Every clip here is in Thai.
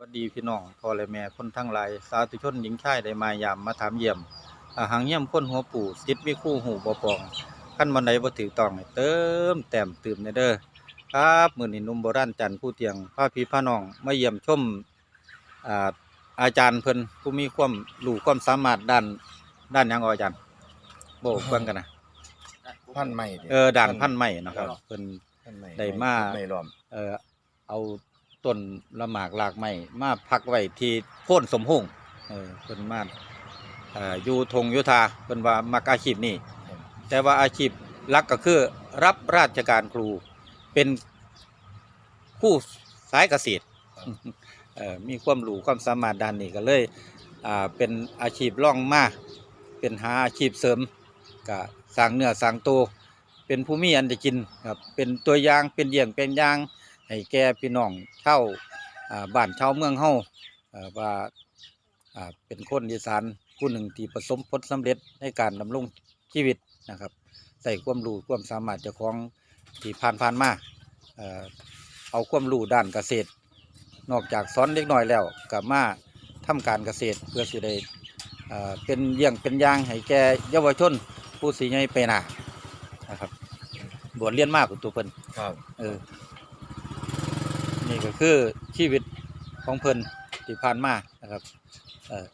สวัสดีพี่น้องพ่อและแม่คนทั้งหลายสาธุชนหญิงชายได้มายามมาถามเยี่ยมอาหางเยี่ยมคนหัวปู่สิทธิ์วิคู่หูบ่ปองขั้นบันไดบ่ถือต้องให้เติมแต้มตื่มในเด้อครับมื้อนี้หนุ่มโบราณจันทร์ผู้เตียงพาพี่พาน้องมาเยี่ยมชมอ่าอาจารย์เพิ่นผู้มีความรู้ความสามารถด้านด้านหยังเอาอาจารย์โบ่เบิ่งกันนะพันไม่เออด้านพันไม้นะครับเพิ่นพันไม่ได้มา ไม่ล้อม เอ่อเอา ต้นละหมากหลากไม้มาพักไว้ที่โพ่นสมหงเออเพิ่นมาอ่ออยู่ทงยุทธาเพิ่นว่ามักอาชีพนี้แต่ว่าอาชีพหลักก็คือรับราชการครูเป็นผู้สายเกษตรเอ่อมีความรู้ความสามารถด้านนี้ก็เลยอ่าเป็นอาชีพร่องมาเป็นหาอาชีพเสริมก็สร้างเนื้อสร้างตัวเป็นผู้มีอันจะกินครับเป็นตัวอย่างเป็นเยี่ยงเป็นอย่าง ให้แก่พี่น้องเช่าวอ่าบ้านเช่าวเมืองเฮาเอ่อว่าอ่าเป็นคนอีสานผู้หนึ่งที่ประสบผลสำเร็จในการดำรงชีวิตนะครับใส่ความรู้ความสามารถเจ้าของที่ผ่านผ่านๆมาเอ่อเอาความรู้ด้านเกษตร นอกจากสอนเล็กน้อยแล้วกับมาทำการเกษตรเพื่อสิได้เอ่อเป็นเยี่ยงเป็นอย่างให้แก่เยาวชน ผู้สีใหญ่ไปหน้านะครับบวชเรียนมากกว่าตัวเพิ่นครับเออ นี่ก็คือชีวิตของเพิ่นที่ผ่านมานะครับเออ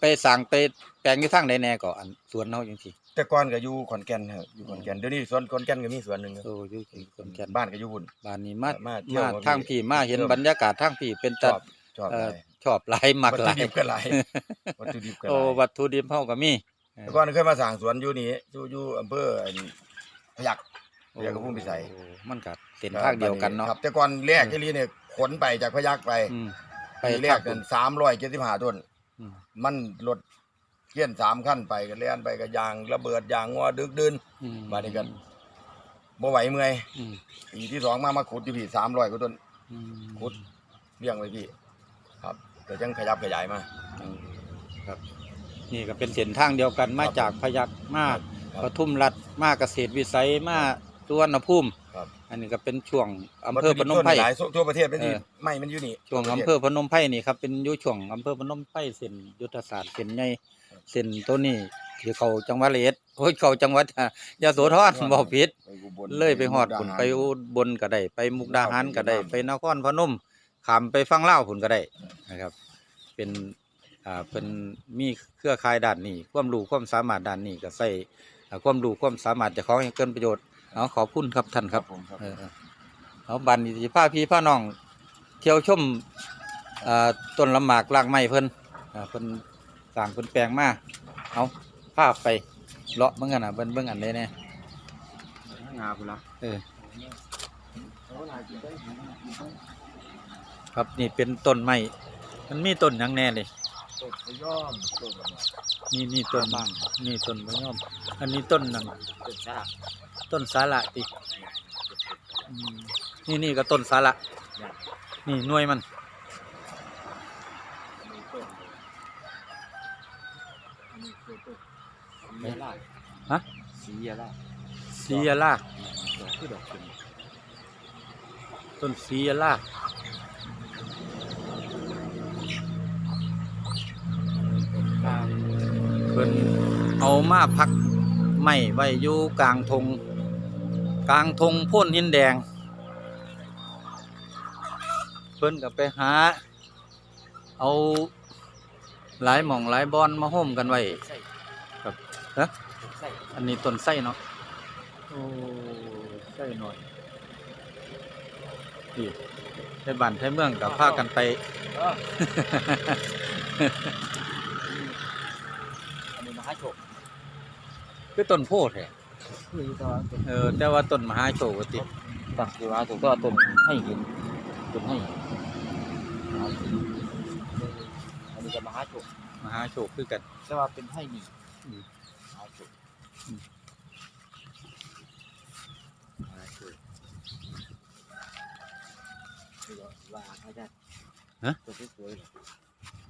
ไปสั่งไปแปลงอยู่ทางใดแน่ก่อนสวนเฮาจังซี่แต่ก่อนก็อยู่ขอนแก่นครับอยู่ขอนแก่นเดี๋ยวนี้สวนขอนแก่นก็มีสวนหนึ่งครับโอ้อยู่ที่ขอนแก่นบ้านก็อยู่บุญบ้านนี้มามาเที่ยวมามาทางพี่มาเห็นเที่ยว บรรยากาศทางพี่เป็นชตัดอบชอบเอ่อหลายชอบหลายมักหลายวัตถุดิบก็หลายวัตถุดิบก็หโอ้ลายวัตถุดิบเฮาก็มีแต่ก่อนเคยมาสั่งสวนอยู่นี่อยู่อยู่อำเภออันพยัคฆ์ พยัคฆ์กับพุ่มพิสัยโอ้มันก็เส้นทางเดียวกันเนาะ ครับ แต่ก่อนแรกที่นี่เนี่ยขนไปจากพยัคฆ์ไปอืมไปปีแรกทาเนี่งยสามร้อยเจ็ดสิบห้าต้นอืมมันรถเกี้ยนสามขั้นไปก็เลี้ยนไปก็ยางระเบิดยางงัวดึกดืนอืมมานี่กัน บ่ไหวเมื่อยอืมปีที่สองมามาขุดอยู่พี่สามร้อยกว่าต้นอืมขุด เลี้ยงไว้พี่ ครับแต่ยังขยับขยายมา ครับ นี่ก็เป็นเส้นทางเดียวกันมาจากพยัคฆ์มาครับ ปทุมรัฐมาเกษตรวิสัยมา สุวรรณภูมิครับ อันนี้ก็เป็นช่วงอำเภอพนมไพร หลายทั่วประเทศเป็นที่เออ ไม่มันอยู่นี่ช่วงอำเภอพนมไพรนี่ครับเป็นอยู่ช่วงอำเภอพนมไพรเส้นยุทธศาสตร์เส้นใหญ่เส้นตัวนี้ที่เขาจังหวัดละเอียดโอ้ยเขาจังหวัดยะโสธรบ่ผิด ไปอุบลเลยไปฮอดมุพุ่นกาหารไปอุบลก็ได้ไปมุกดาหารก็ได้ครับไปนครพนมขามไปฟังเล่าวพุ่นก็ได้นะครับ เป็นอ่าเป็นมีเครือข่ายด้านนี้ ความรู้ความสามารถด้านนี้ก็ใส่อ่าความรู้ความสามารถเจะของให้เกินประโยชน์ เอาขอบคุณครับท่านครับผมครับเออเออเอาบันนี้สิพาพี่พาน้อง เที่ยวชมอ่าต้นลำหมากลากไม้เพิ่นอ่าเพิ่นสร้างเพิ่นแปลงมาเอาภาพไปเลาะเบิ่งกันน่ะเบิ่งเบิ่งอันใดแน่งาพุ่นละเออ ครับนี่เป็นต้นไม้มันมีต้นหยังแน่เลย ต้นพะยอมต้นนี่นี่ต้นบ้างนี่ต้นมะยอม อันนี้ต้นหนังต้นชาต้นสาละติอืมนี่นี่ก็ต้นสาละนี่หน่วยมันฮะ สีอะไรสียล่าคือดอกเป็นต้นสียล่า พิ่นเอามาพักไม้ไว้อยู่กลางทงกลางทงโพ่นหินแดง เพิ่นก็ไปหา เอาหลายหม่องหลายบอนมาห่มกันไว้ครับฮะอันนี้ต้นไส้เนาะโอ้ไส้หน่อยนี่ในบ้านในเมืองกับพากันไป อันนี้มหาโชค คือต้นโพธิ์แท้คือตอนต้นเออ แต่ว่าต้นมหาโชคติตั้งคือว่าถูกก็ต้นให้เห็นต้นให้อันนี้ก็มหาโชคมหาโชคคือกัน แต่ว่าเป็นให้นี่อืม มหาโชคมหาโชคคือว่าเขาจะตัวสวย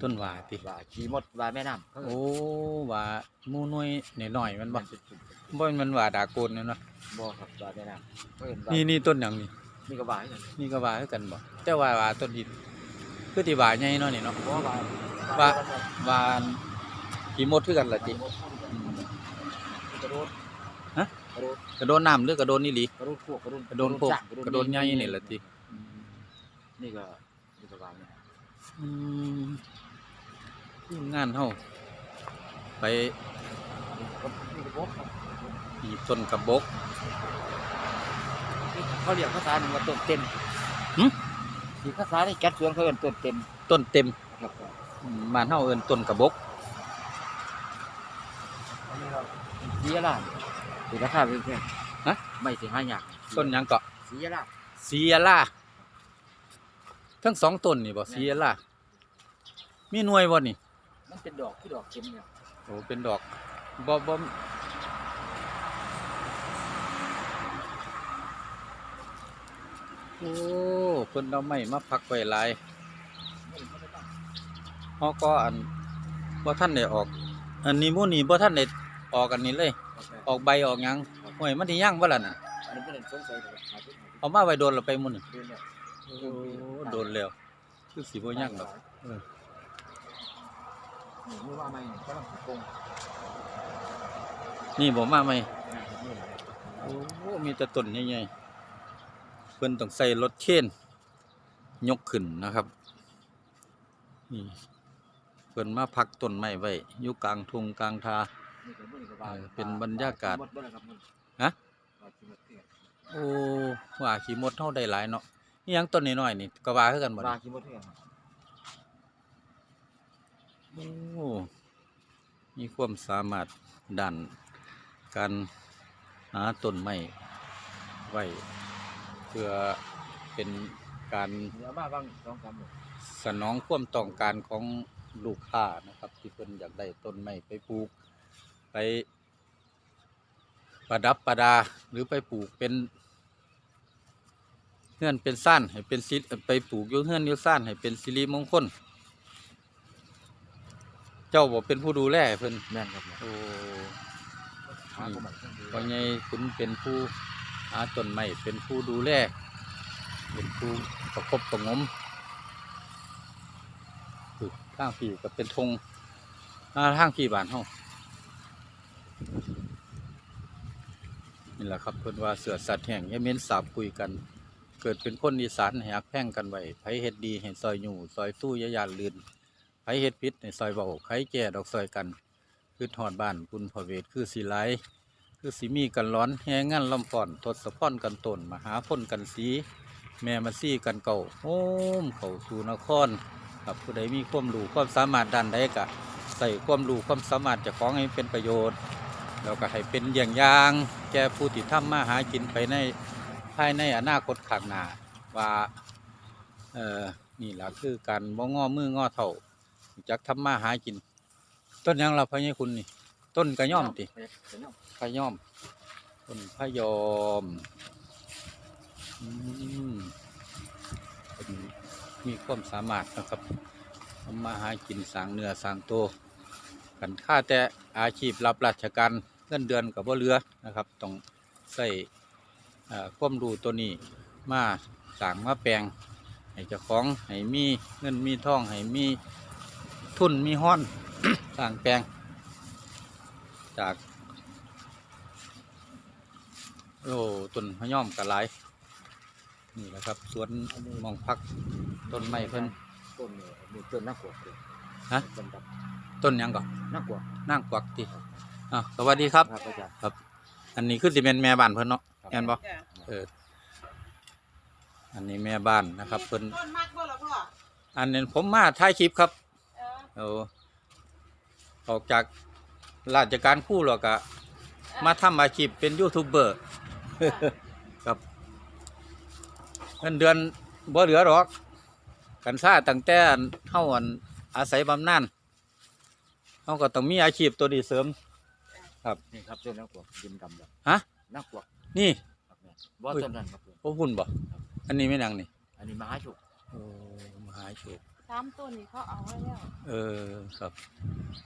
ต้นหว่าติๆว่าขี่มดว่าแม่น้ำเขาโอ้หว่าหมูน้อยหน่อยๆมันบ่เป็นจุดบ่แมันหว่าดาโกนเนาะบ่ครับว่าแม่น้ำเขาเห็นว่านี่นี่ต้นหยังนี่ นี่ก็ว่าให้กันนี่ก็ว่าคือกันบ่แต่ว่าว่าต้นหินคือที่ว่าใหญ่เนาะนี่เนาะเพราะว่าว่า ว่ากี่มดคือกันล่ะติกระโดดฮะ กระโดดกระโดนน้ำหรือกระโดนนี่หลี กระโดดพวกกระโดดกระโดนพวกสร้างกระโดนใหญ่นี่แหละติ นี่ก็นี่ก็วางเนี่ยอืม ทีมงานเฮาไปก็นี่ก็พวกครับอีต้นกระบกเขาเรียกภาษาหนึ่งว่าต้นเต็มหึที่ภาษาในแก๊สสวนเขาเรียกต้นเต็มต้นเต็มครับอืมบ้านเฮาเอิ้นต้นกระบกอันนี้เราสียะลาสีราคาเป็นแพงฮะไม่สิห้าอย่างต้นหยังเกาะสียะลาซียร่าทั้งสองต้นนี่บ่ซียร่ามีหน่วยบ่นี่ มันเป็นดอกที่ดอกเข็มเนี่ยโอ้เป็นดอกบ่บ่โอ้เพิ่นเอาไม้มาพักไว้หลายเฮาก็อันบ่ทันได้ออก อันนี้หมู่นี่บ่ทันได้ออกอันนี้เลย ออกใบออกหยังห้วยมันสิย่างบ่ล่ะน่ะอันนี้เป็นสงสัยเลยหาที่ไหนเอามาไว้โดนแล้วไปหมื้อนี่ดูเนี่ยโอ้โดนแล้วคือสิบ่ย่างดอก นี่มือว่าไม่ก็ต้องถูกโกงนี่บ่มาไหมนี่แหละโอ้มีแต่ต้นใหญ่ๆเพิ่อนต้องใส่รถเข็นยกขึ้นนะครับนี่เพิ่อนมาพักต้นไม้ไว้อยู่กลางทุ่งกลางทา เป็นบรรยากาศ ฮะ โอ้ว่าขี้มดเฮาได้หลายเนาะนี่ยังต้นน้อยๆนี่ก็ว่าคือกันบ่ว่านี่มดเกลี้ยง โอ้มีความสามารถด้านการหาต้นไม้ไว้เพื่อเป็นการเดี๋ยวมาบ้างสองสามหมดสนองความต้องการของลูกค้านะครับ ที่เพิ่นอยากได้ต้นไม้ไปปลูก ไปประดับประดาหรือไปปลูกเป็นเฮือนเป็นซ่านให้เป็นสิไปปลูกยู่เฮือนยู่ซ่านให้เป็นสิริมงคล เจ้าบอกเป็นผู้ดูแลเพิ่นแม่นครับแม่นโอ้หาคนใหม่ต้องดูพ่อใหญ่คุณเป็นผู้หาต้นไม้เป็นผู้ดูแลเป็นผู้ประคบประหงมคือทางพี่ก็เป็นธงอ่าทางพี่บ้านเฮานี่แหละครับเพิ่นว่าเสือสัตว์แห่งอยาเม้นสาบคุยกัน เกิดเป็นคนอีสานให้ฮักแพ่งกันไว้ไผเฮ็ดดีให้ซอยอยู่ซอยสู้อยาย่านลืน ไผเฮ็ดผิดให้ซอยเบาไผแก่ดอกซอยกัน คือทอดบ้านคุณพระเวทคือสีไหลคือสีมีกันร้อนแหงงันลำป่อนทศพรกันตนมหาพ่นกันสี แม่มาซี่กันเก่าโอ้มเขาสู่นครครับผู้ใดมีความรู้ความสามารถด้านใดกะใส่ความรู้ความสามารถจะของให้เป็นประโยชน์แล้วก็ให้เป็นอย่างยาง แก่ผู้ที่ทำมาหากินไปในภายในอนาคตข้างหน้าว่าเออนี่แหละคือการบ่งอมืองอเท่า จักทำมาหากิน ต้นยังเราพะเนี่ยคุณนี่ ต้นกระย่อมติเดี๋ยวน้องพะย่อม ต้นพระยอมมีความสามารถนะครับทำมาหากินสางเนื้อสางตัวกันค่าแต่อาชีพรับราชการเงินเดือนกับว่าเรือนะครับต้องใส่เอ่อความรู้ตัวนี้มาสางมาแปลงให้เจ้าของให้มีเงินมีทองให้มี ทุนมีห้อนสร้างแปลง จาก โอ้ต้นพะย่อมกระไรนี่แหละครับสวนหมองพักต้นไม้เพิ่นต้นเนี่ยมีต้นนักกวักเลยฮะต้นดต้นหยังก่อนำนักกวักนั่งกวักติอะสวัสดีครับครับอาจารย์ครับ อันนี้คือสิเป็นแม่บ้านเพิ่นเนาะครับแม่นบ่จ้ะเอออันนี้แม่บ้านนะครับเพิ่นต้นมากบ่ล่ะพ่ออันนี้ผมมาถ่ายคลิปครับ เออเอาออกจากราชการครู่แล้วก็มาทำอาชีพเป็นยูทูบเบอร์ครับเงินเดือนบ่เหลือหรอก กันซ่าตั้งแต่เฮาอันอาศัยบำนาญเฮาก็ต้องมีอาชีพตัวนี้เสริมนี่ครับต้นนักกวักดินดำแบบฮะนักกวักนี่ครับแม่บ่ต้นนั้นครับผมพวกหุ่นบ่อันนี้ไม่นังนี่ อันนี้มหาโชคโอ้มหาโชค สามต้นนี่เขาเอาไว้แล้วเออครับ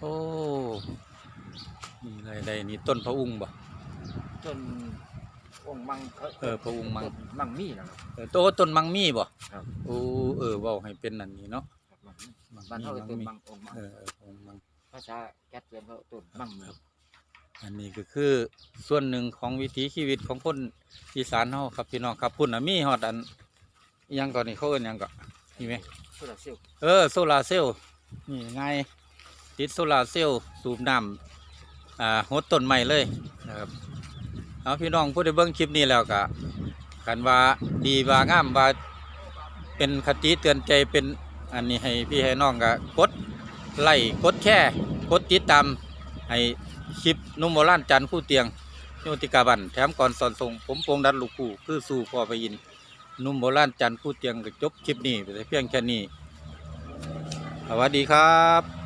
โอ้นี่อะไรใดนี่ต้นพระอุงบ่ต้นองค์มังเออพระองค์มังต้นมังมีนะครับ เออโตต้นมังมีบ่ครับ โอ้เออเว้าให้เป็นนั่นนี่เนาะบ้านเฮาก็ต้นมังองค์มังเออองค์มัง ภาษาแก๊สเรียนเขาต้นมังครับ อันนี้ก็คือส่วนหนึ่งของวิถีชีวิตของคนอีสานเฮาครับพี่น้องครับพุ่นน่ะมีฮอดอันอิหยังก่อนนี่เขาเอิ้นหยังก่อน มีไหมผู้ละเซลล์เออโซลาร์เซลล์นี่ไงายติดโซลาร์เซลล์สูบน้ำอ่าหดต้นไม้เลยนะครับเอาพี่น้องผู้ใดเบิ่งคลิปนี้แล้วก็กันว่าดีว่างามว่าเป็นคติเตือนใจเป็นอันนี้ให้พี่ให้น้องก็กดไลค์กดแค่กดติดตามให้คลิปนุ่มโบราณจันทร์คู่เตียงโยติกาบันแถมก่อนสอนส่งผมโปงดันลูกคู่คือสู่พ่อไปยินห นุ่มโบราณจันทร์คู่เตียงก็จบคลิปนี้ไปแต่เพียงแค่นี้ สวัสดีครับ